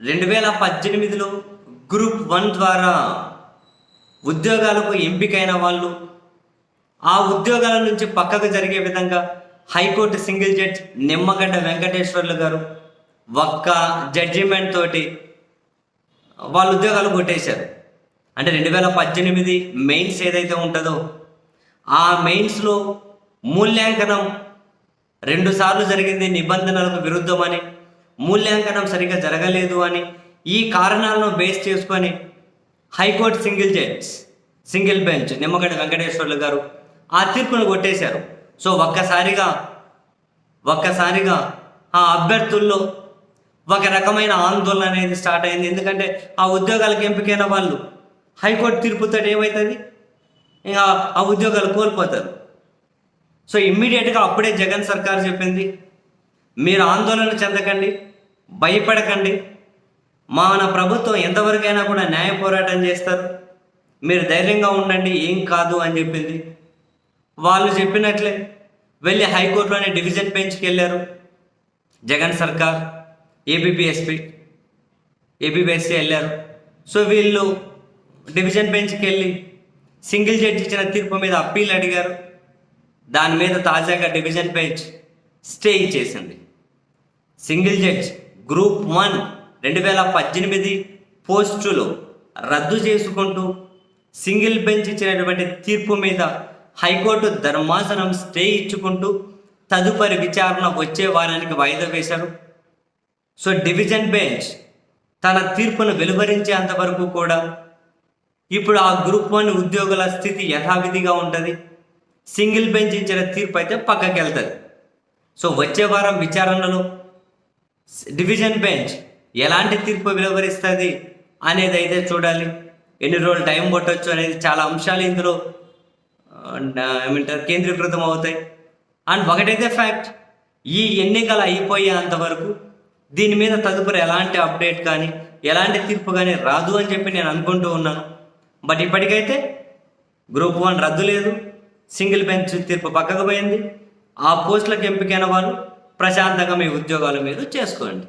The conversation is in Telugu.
రెండు వేల పద్దెనిమిదిలో గ్రూప్ వన్ ద్వారా ఉద్యోగాలకు ఎంపికైన వాళ్ళు ఆ ఉద్యోగాల నుంచి పక్కకు జరిగే విధంగా high court single judge Nimmagadda Venkateswarlu garu ఒక్క జడ్జిమెంట్ తోటి వాళ్ళ ఉద్యోగాలు కొట్టేశారు. అంటే రెండు వేల పద్దెనిమిది మెయిన్స్ ఏదైతే ఉంటుందో ఆ మెయిన్స్లో మూల్యాంకనం రెండు సార్లు జరిగింది నిబంధనలకు విరుద్ధమని మూల్యాంకనం సరిగ్గా జరగలేదు అని ఈ కారణాలను బేస్ చేసుకొని high court single judge single bench Nimmagadda Venkateswarlu garu ఆ తీర్పును కొట్టేశారు. సో ఒక్కసారిగా ఒక్కసారిగా ఆ అభ్యర్థుల్లో ఒక రకమైన ఆందోళన అనేది స్టార్ట్ అయింది. ఎందుకంటే ఆ ఉద్యోగాలకు ఎంపికైన వాళ్ళు హైకోర్టు తీర్పుతో ఏమవుతుంది ఇంకా ఆ ఉద్యోగాలు కోల్పోతారు. సో ఇమ్మీడియట్గా అప్పుడే జగన్ సర్కార్ చెప్పింది మీరు ఆందోళన చెందకండి. భయపడకండి. మన ప్రభుత్వం ఎంతవరకైనా కూడా న్యాయ పోరాటం చేస్తారు. మీరు ధైర్యంగా ఉండండి ఏం కాదు అని చెప్పింది. వాళ్ళు చెప్పినట్లే వెళ్ళి హైకోర్టులోనే డివిజన్ బెంచ్కి వెళ్ళారు జగన్ సర్కార్ ఏబిపిఎస్పి ఏబిపిఎస్సి వెళ్ళారు. సో వీళ్ళు డివిజన్ బెంచ్కి వెళ్ళి సింగిల్ జడ్జి ఇచ్చిన తీర్పు మీద అప్పీల్ అడిగారు. దాని మీద తాజాగా డివిజన్ బెంచ్ స్టే ఇచ్చేసింది సింగిల్ జడ్జ్ గ్రూప్ వన్ రెండు వేల పద్దెనిమిది పోస్టులు రద్దు చేసుకుంటూ సింగిల్ బెంచ్ ఇచ్చినటువంటి తీర్పు మీద హైకోర్టు ధర్మాసనం స్టే ఇచ్చుకుంటూ తదుపరి విచారణ వచ్చే వారానికి వాయిదా వేశారు. సో డివిజన్ బెంచ్ తన తీర్పును వెలువరించేంత వరకు కూడా ఇప్పుడు ఆ గ్రూప్ వన్ ఉద్యోగుల స్థితి యథావిధిగా ఉంటుంది. సింగిల్ బెంచ్ ఇచ్చిన తీర్పు అయితే పక్కకి వెళ్తుంది సో వచ్చే వారం విచారణలో డివిజన్ బెంచ్ ఎలాంటి తీర్పు వెలువరిస్తుంది అనేది అయితే చూడాలి. ఎన్ని రోజులు టైం పట్టవచ్చు అనేది చాలా అంశాలు ఇందులో ఏమంటారు కేంద్రీకృతం అవుతాయి. అండ్ ఒకటైతే ఫ్యాక్ట్ ఈ ఎన్నికలు అయిపోయేంత వరకు దీని మీద తదుపరి ఎలాంటి అప్డేట్ కానీ ఎలాంటి తీర్పు కానీ రాదు అని చెప్పి నేను అనుకుంటూ ఉన్నాను. బట్ ఇప్పటికైతే గ్రూప్ వన్ రద్దు లేదు. సింగిల్ బెంచ్ తీర్పు పక్కకు పోయింది. ఆ పోస్టులకు ఎంపికైన వాళ్ళు ప్రశాంతంగా మీ ఉద్యోగాలు మీరు చేసుకోండి.